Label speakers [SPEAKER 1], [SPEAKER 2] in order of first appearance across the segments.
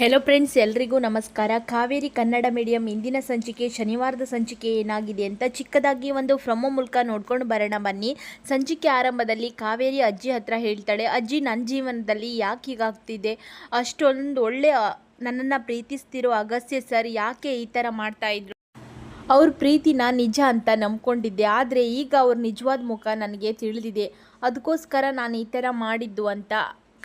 [SPEAKER 1] Hello friends ಎಲ್ರಿಗೂ ನಮಸ್ಕಾರ. Kaveri Kannada medium ಇಂದಿನ ಸಂಚಿಕೆ, ಶನಿವಾರದ ಸಂಚಿಕೆ ಏನಾಗಿದೆ ಅಂತ ಚಿಕ್ಕದಾಗಿ ಒಂದು ಫ್ರಮ ಮೂಲಕ ನೋಡ್ಕೊಂಡು ಬರೋಣ ಬನ್ನಿ. ಸಂಚಿಕೆ ಆರಂಭದಲ್ಲಿ ಕಾವೇರಿ ಅಜ್ಜಿ ಹತ್ರ ಹೇಳ್ತಾಳೆ, ಅಜ್ಜಿ ನನ್ನ ಜೀವನದಲ್ಲಿ ಯಾಕೆ ಹೀಗಾಗ್ತಿದೆ? ಅಷ್ಟೊಂದು ಒಳ್ಳೆ ನನ್ನನ್ನು ಪ್ರೀತಿಸ್ತಿರೋ ಅಗಸ್ಯ ಸರ್ ಯಾಕೆ ಈ ಥರ ಮಾಡ್ತಾ ಇದ್ರು? ಅವ್ರ ಪ್ರೀತಿನ ನಿಜ ಅಂತ ನಂಬ್ಕೊಂಡಿದ್ದೆ. ಆದರೆ ಈಗ ಅವ್ರ ನಿಜವಾದ ಮುಖ ನನಗೆ ತಿಳಿದಿದೆ. ಅದಕ್ಕೋಸ್ಕರ ನಾನು ಈ ಥರ ಮಾಡಿದ್ದು ಅಂತ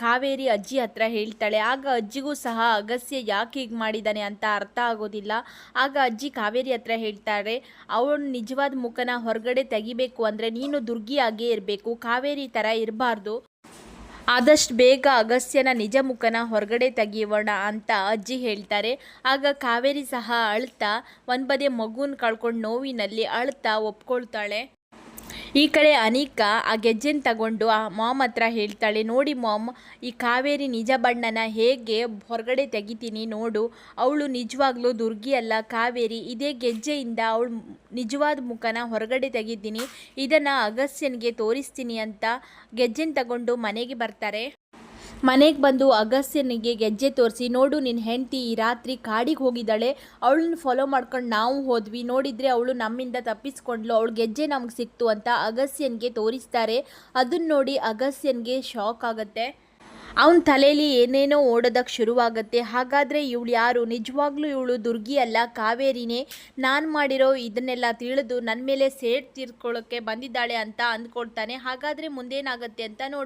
[SPEAKER 1] ಕಾವೇರಿ ಅಜ್ಜಿ ಹತ್ರ ಹೇಳ್ತಾಳೆ, ಆಗ ಅಜ್ಜಿಗೂ ಸಹ ಅಗಸ್ಯ ಯಾಕೆ ಹೀಗೆ ಮಾಡಿದ್ದಾನೆ ಅಂತ ಅರ್ಥ ಆಗೋದಿಲ್ಲ. ಆಗ ಅಜ್ಜಿ ಕಾವೇರಿ ಹತ್ರ ಹೇಳ್ತಾರೆ ಅವನು ನಿಜವಾದ ಮುಖನ ಹೊರಗಡೆ ತೆಗಿಬೇಕು ಅಂದರೆ ನೀನು ದುರ್ಗಿಯಾಗೇ ಇರಬೇಕು, ಕಾವೇರಿ ಥರ ಇರಬಾರ್ದು. ಆದಷ್ಟು ಬೇಗ ಅಗಸ್ಯನ ನಿಜ ಮುಖನ ಹೊರಗಡೆ ತೆಗಿಯೋಣ ಅಂತ ಅಜ್ಜಿ ಹೇಳ್ತಾರೆ. ಆಗ ಕಾವೇರಿ ಸಹ ಅಳ್ತಾ ಒಂದು ಬದೇ ಮಗುನ ಕಳ್ಕೊಂಡು ನೋವಿನಲ್ಲಿ ಅಳ್ತಾ ಒಪ್ಕೊಳ್ತಾಳೆ. ಈ ಕಡೆ ಅನಿಕಾ ಆ ಗೆಜ್ಜೆನ ತಗೊಂಡು ಆ ಮಾಮ್ ಹತ್ರ ಹೇಳ್ತಾಳೆ, ನೋಡಿ ಮಾಮ್, ಈ ಕಾವೇರಿ ನಿಜ ಬಣ್ಣನ ಹೇಗೆ ಹೊರಗಡೆ ತೆಗಿತೀನಿ ನೋಡು. ಅವಳು ನಿಜವಾಗ್ಲೂ ದುರ್ಗಿ ಅಲ್ಲ. ಕಾವೇರಿ, ಇದೇ ಗೆಜ್ಜೆಯಿಂದ ಅವಳು ನಿಜವಾದ ಮುಖನ ಹೊರಗಡೆ ತೆಗಿತೀನಿ ಇದನ್ನು ಅಗಸ್ಯನಿಗೆ ತೋರಿಸ್ತೀನಿ ಅಂತ ಗೆಜ್ಜೆನ ತಗೊಂಡು ಮನೆಗೆ ಬರ್ತಾರೆ. ಮನೆಗೆ ಬಂದು ಅಗಸ್ಯನಿಗೆ ಗೆಜ್ಜೆ ತೋರಿಸಿ, ನೋಡು ನಿನ್ನ ಹೆಂಡತಿ ಈ ರಾತ್ರಿ ಕಾಡಿಗೆ ಹೋಗಿದ್ದಾಳೆ. ಅವಳನ್ನ ಫಾಲೋ ಮಾಡ್ಕೊಂಡು ನಾವು ಹೋದ್ವಿ. ನೋಡಿದರೆ ಅವಳು ನಮ್ಮಿಂದ ತಪ್ಪಿಸ್ಕೊಂಡ್ಲು. ಅವಳು ಗೆಜ್ಜೆ ನಮ್ಗೆ ಸಿಕ್ತು ಅಂತ ಅಗಸ್ಯನಿಗೆ ತೋರಿಸ್ತಾರೆ. ಅದನ್ನ ನೋಡಿ ಅಗಸ್ಯನಿಗೆ ಶಾಕ್ ಆಗುತ್ತೆ. ಅವನ ತಲೆಯಲ್ಲಿ ಏನೇನೋ ಓಡೋದಕ್ಕೆ ಶುರುವಾಗುತ್ತೆ. ಹಾಗಾದರೆ ಇವಳು ಯಾರು? ನಿಜವಾಗ್ಲೂ ಇವಳು ದುರ್ಗಿ ಅಲ್ಲ? ಕಾವೇರಿನೇ? ನಾನು ಮಾಡಿರೋ ಇದನ್ನೆಲ್ಲ ತಿಳಿದು ನನ್ನ ಮೇಲೆ ಸೇಡ್ ತೀರ್ಕೊಳ್ಳೋಕ್ಕೆ ಬಂದಿದ್ದಾಳೆ ಅಂತ ಅಂದ್ಕೊಳ್ತಾನೆ. ಹಾಗಾದರೆ ಮುಂದೇನಾಗುತ್ತೆ ಅಂತ ನೋಡಿ